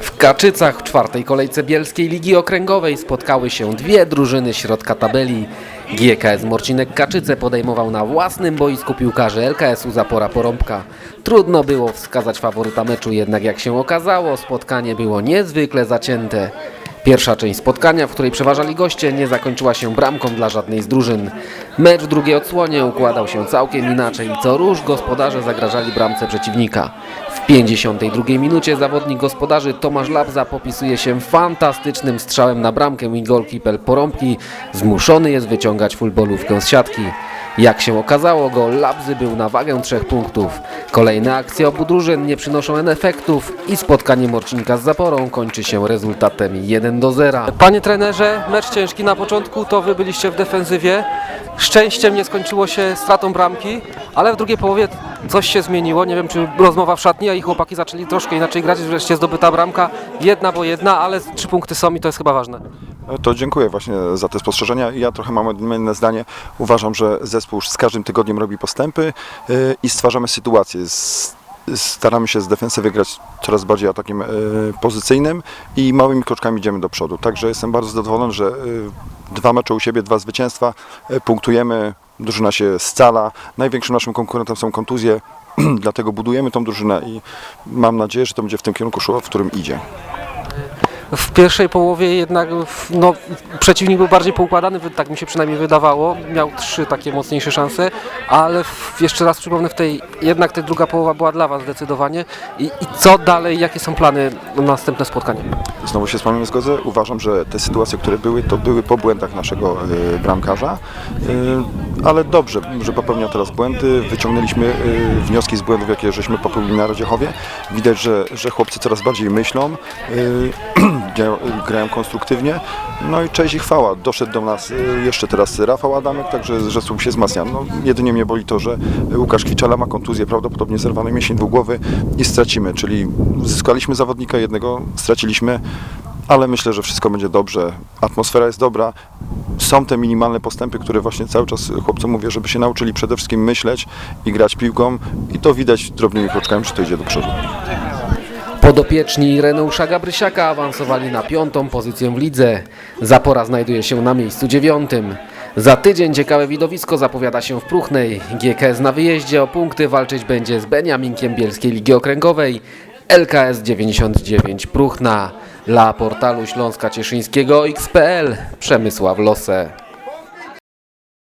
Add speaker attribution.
Speaker 1: W Kaczycach w czwartej kolejce Bielskiej Ligi Okręgowej spotkały się dwie drużyny środka tabeli. GKS Morcinek Kaczyce podejmował na własnym boisku piłkarzy LKS-u Zapora Porąbka. Trudno było wskazać faworyta meczu, jednak jak się okazało, spotkanie było niezwykle zacięte. Pierwsza część spotkania, w której przeważali goście, nie zakończyła się bramką dla żadnej z drużyn. Mecz w drugiej odsłonie układał się całkiem inaczej i co róż gospodarze zagrażali bramce przeciwnika. W 52 minucie zawodnik gospodarzy Tomasz Labza popisuje się fantastycznym strzałem na bramkę i golkiper Porąbki zmuszony jest wyciągać futbolówkę z siatki. Jak się okazało, gol Labzy był na wagę trzech punktów. Kolejne akcje obu drużyn nie przynoszą efektów i spotkanie Morcinka z Zaporą kończy się rezultatem 1 do 0.
Speaker 2: Panie trenerze, mecz ciężki na początku, to wy byliście w defensywie. Szczęściem nie skończyło się stratą bramki, ale w drugiej połowie coś się zmieniło. Nie wiem, czy rozmowa w szatni, a i chłopaki zaczęli troszkę inaczej grać. Wreszcie zdobyta bramka, jedna bo jedna, ale trzy punkty są i to jest chyba ważne.
Speaker 3: To dziękuję właśnie za te spostrzeżenia. Ja trochę mam odmienne zdanie. Uważam, że zespół już z każdym tygodniem robi postępy yy, i stwarzamy sytuację. Staramy się z defensywy grać coraz bardziej atakiem yy, pozycyjnym i małymi kroczkami idziemy do przodu. Także jestem bardzo zadowolony, że yy, dwa mecze u siebie, dwa zwycięstwa, punktujemy, drużyna się scala. Największym naszym konkurentem są kontuzje, dlatego budujemy tą drużynę i mam nadzieję, że to będzie w tym kierunku szło, w którym idzie.
Speaker 2: W pierwszej połowie jednak no, przeciwnik był bardziej poukładany, tak mi się przynajmniej wydawało. Miał trzy takie mocniejsze szanse, ale w, jeszcze raz przypomnę, w tej, jednak ta druga połowa była dla Was zdecydowanie. I, I co dalej, jakie są plany na następne spotkanie?
Speaker 3: Znowu się z Panem zgodzę. Uważam, że te sytuacje, które były, to były po błędach naszego e, bramkarza, E, ale dobrze, że popełniał teraz błędy. Wyciągnęliśmy e, wnioski z błędów, jakie żeśmy popełnili na Radziechowie. Widać, że, że chłopcy coraz bardziej myślą, działają- grają konstruktywnie. No i cześć i chwała. Doszedł do nas e, jeszcze teraz Rafał Adamek, także zespół się wzmacnia. No, jedynie mnie boli to, że Łukasz Kwiczala ma kontuzję, prawdopodobnie zerwany mięsień dwugłowy i stracimy, czyli zyskaliśmy zawodnika jednego, straciliśmy, ale myślę, że wszystko będzie dobrze. Atmosfera jest dobra. Są te minimalne postępy, które właśnie cały czas chłopcom mówię, żeby się nauczyli przede wszystkim myśleć i grać piłką i to widać drobnymi kroczkami, że to idzie do przodu.
Speaker 1: Podopieczni Reneusza Gabrysiaka awansowali na piątą pozycję w lidze. Zapora znajduje się na miejscu dziewiątym. Za tydzień ciekawe widowisko zapowiada się w Pruchnej. GKS na wyjeździe o punkty walczyć będzie z Beniaminkiem Bielskiej Ligi Okręgowej. LKS 99 Pruchna. Dla portalu Śląska Cieszyńskiego XPL Przemysław Losę.